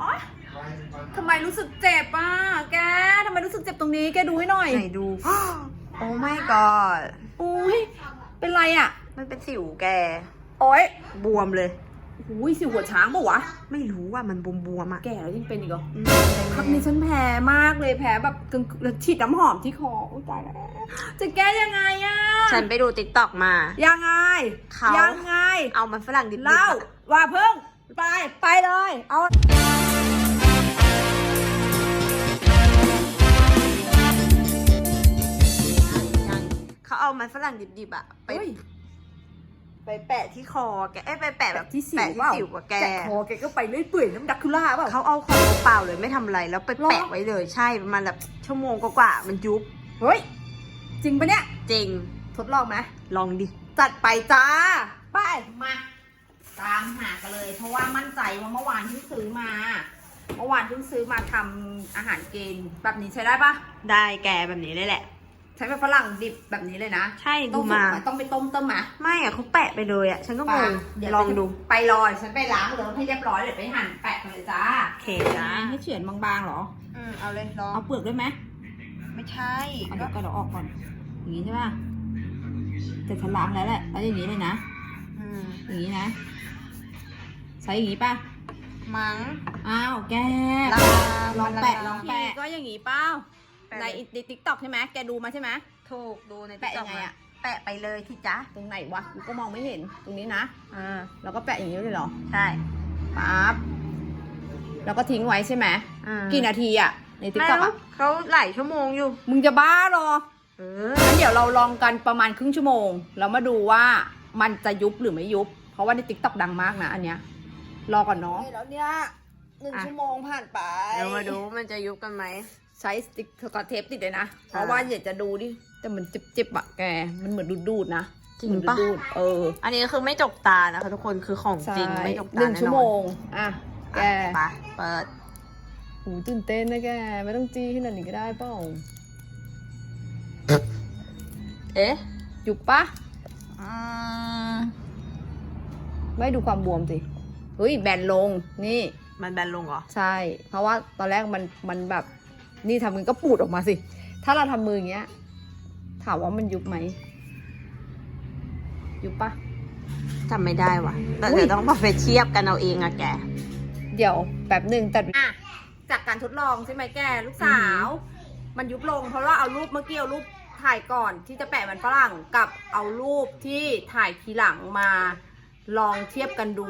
อ๋อทำไมรู้สึกเจ็บอะ แกทำไมรู้สึกเจ็บตรงนี้ แกดูให้หน่อย ไหนดู โอ้ไม่ก่อนอุ้ยเป็นไรอะ มันเป็นสิวแก โอ้ยบวมเลยอุ้ยสิวหัวช้างปะวะ ไม่รู้ว่ามันบวมบวมๆอะแกแล้วยังเป็นอีกเหรออืมครั้งนี้ฉันแพ้มากเลยแพ้แบบกึ่งแล้วฉีดน้ำหอมที่คออุ้ยตายแล้ว จะแก้ยังไงอะฉันไปดูติ๊กต็อกมา ยังไง เขายังไง เอามันฝรั่งดิบๆเล่าอะว่าเพิ่ง ไป ไปเลย เอาเขาเอามันฝรั่งดิบๆอะไปเฮ้ยไปแปะที่คอแกเอ้ยไปแปะแบบที่สิวแปะเปล่าที่สิวกับแกแกะคอแกก็ไปเรื่อยเปื่อยน้ำดักคุล่าเปล่า เขาเอาของเปล่าๆเลยไม่ทำอะไรแล้วไปหรอ แปะไว้เลย ใช่ประมาณแบบชั่วโมงกว่าๆมันยุบเฮ้ย จริงปะเนี่ย จริง ทดลองไหมลองดิ จัดไปจ้า ไป มา ตามหากันเลย เพราะว่ามั่นใจว่าเมื่อวานเพิ่งซื้อมา เมื่อวานเพิ่งซื้อมาทำอาหารเกณฑ์แบบนี้ใช้ได้ปะได้แกแบบนี้เลยแหละ ใช้แบบฝรั่งดิบแบบนี้เลยนะใช่ต้ดูองมาสุกไหต้องไปต้มต้มไหมไม่อะเขาแปะไปเลยอะฉันก็งงเดี๋ยวลองดูไปลอยฉันไปล้างเลยให้เรียบร้อยเดี๋ยวไปหั่นแปะกันเลยจ้าโอเคจ้าให้เฉือนบางๆเหรอ อืมเอาเลยลองเอาเปลือกด้วยไหมไม่ใช่เอาเดี๋ยวก็เดี๋ยวออกก่อน อย่างนี้ใช่ป่ะแต่ฉันล้างแล้วแหละแล้วอย่างนี้เลยนะ อืมอย่างนี้นะ ใช้อย่างนี้ป่ะ มังอ้าวแกลาลองแปะมันละลายลองแปะก็อย่างนี้เป้าในในติ๊กต็อกใช่ไหมแกดูมาใช่ไหมถูกดูในแปะยังไงอะแปะไปเลยที่จ้าตรงไหนวะกูก็มองไม่เห็นตรงนี้นะอ่าแล้วก็แปะอย่างนี้เลยเหรอใช่ปั๊บแล้วก็ทิ้งไว้ใช่ไหมอ่ากี่นาทีอะในติ๊กไม่ต็อกรู้อะเขาหลายชั่วโมงอยู่ มึงจะบ้าเหรอเออ งั้นเดี๋ยวเราลองกันประมาณครึ่งชั่วโมงแล้วมาดูว่ามันจะยุบหรือไม่ยุบ เพราะว่าในติ๊กต็อกดังมากนะอันเนี้ย รอก่อนเนาะแล้วเนี่ยหนึ่งชั่วโมงผ่านไปเดี๋ยวมาดูมันจะยุบกันไหม ใช้สติ๊กสกอตเทปติดเลยนะ เพอ่าราะว่าอยากจะดูดิ แต่มันเจ็บๆอะแก มันเหมือนดูดๆนะจริงเหมือนปะดูดๆเออ อันนี้คือไม่จกตานะคะทุกคนคือของจริงใช่ไม่จกตาหนึ่งแน่นอนชั่วโมง อะ แกไปเปิดหูตื่นเต้นนะแก ไม่ต้องจี้ขนาดนี้ก็ได้เปล่าเอ๊ะยุบปะอืมไม่ดูความบวมสิเฮ้ยแบนลงนี่ มันแบนลงเหรอ ใช่ เพราะว่าตอนแรกมันมันแบบนี่ทำมือก็ปูดออกมาสิ ถ้าเราทำมืออย่างเงี้ย ถามว่ามันยุบไหม ยุบปะ จำไม่ได้ว่ะ แต่อุ๊ย เดี๋ยวต้องมาไปเทียบกันเอาเองอะแก เดี๋ยวแป๊บหนึ่งแต่ อะจากการทดลองใช่ไหมแกลูกสาว มันยุบลงเพราะว่าเอารูปเมื่อกี้เอารูปถ่ายก่อนที่จะแปะมันฝรั่งกับเอารูปที่ถ่ายทีหลังมา ลองเทียบกันดู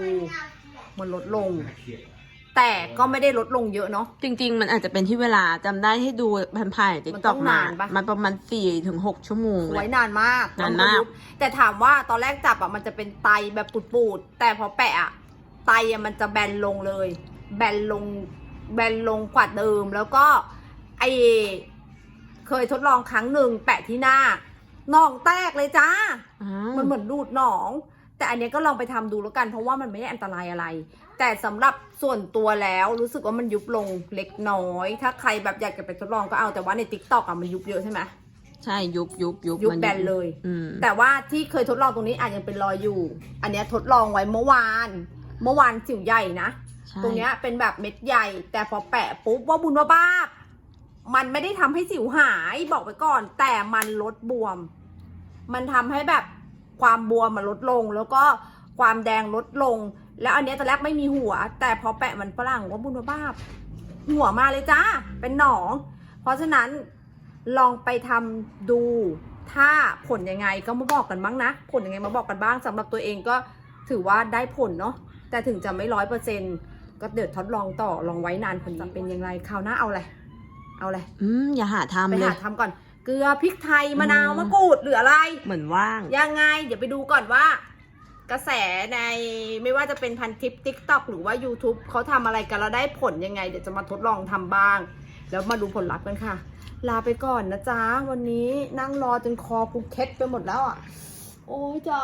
มันลดลง แต่ก็ไม่ได้ลดลงเยอะเนาะ จริง ๆ มันอาจจะเป็นที่เวลาจำได้ที่ดูผ่านๆติ๊กมันต็ต้ออกงมานานปะ มันประมาณสี่ถึงหกชั่วโมงเลไว้ย นานมากนานมากแล้วยุบแต่ถามว่าตอนแรกจับอะมันจะเป็นไตแบบปูดๆแต่พอแปะอะไตอะมันจะแบนลงเลย แบนลง แบนลงกว่าเดิม แล้วก็ไอเคยทดลองครั้งหนึ่งแปะที่หน้าหนองแตกเลยจ้า อ่ามันเหมือนดูดหนอง แต่อันเนี้ยก็ลองไปทำดูแล้วกัน เพราะว่ามันไม่ได้อันตรายอะไร แต่สำหรับส่วนตัวแล้วรู้สึกว่ามันยุบลงเล็กน้อย ถ้าใครแบบอยากจะไปทดลองก็เอาแต่ว่าในติ๊กต็อกอะมันยุบเยอะใช่ไหมใช่ยุบยุบยุบยุบมันแบนเลยอืมแต่ว่าที่เคยทดลองตรงนี้อาจยังเป็นรอยอยู่ อันเนี้ยทดลองไว้เมื่อวาน เมื่อวานสิวใหญ่นะใช่ตรงเนี้ยเป็นแบบเม็ดใหญ่ แต่พอแปะปุ๊บว่าบุญว่าบ้าบมันไม่ได้ทำให้สิวหายบอกไปก่อน แต่มันลดบวม มันทำให้แบบ ความบวมมันลดลง แล้วก็ความแดงลดลง แล้วอันเนี้ยตอนแรกไม่มีหัว แต่พอแปะมันฝรั่งว่าบุญว่าบ้าบหัวมาเลยจ้าเป็นหนอง เพราะฉะนั้นลองไปทำดูถ้าผลยังไงก็มาบอกกันบ้างนะ ผลยังไงมาบอกกันบ้างสำหรับตัวเองก็ถือว่าได้ผลเนาะแต่ถึงจะไม่ร้อยเปอร์เซ็นก็เดี๋ยวทดลองต่อลองไว้นานผลจะเป็นยังไงคราวหน้าเอาอะไร เอาอะไรอืมอย่าหาทำไปเลยหาทำก่อน เกลือพริกไทยมะนาวอืมมะกรูดหรืออะไร เหมือนว่าง ยังไง เดี๋ยวไปดูก่อนว่า กระแสในไม่ว่าจะเป็นพันทิปทิกตอกหรือว่า YouTube เขาทำอะไรกันแล้วได้ผลยังไง เดี๋ยวจะมาทดลองทำบ้าง แล้วมาดูผลลัพธ์กันค่ะ ลาไปก่อนนะจ๊ะ วันนี้นั่งรอจนคอกูเคล็ดไปหมดแล้วอะ โอ้ยจ๋า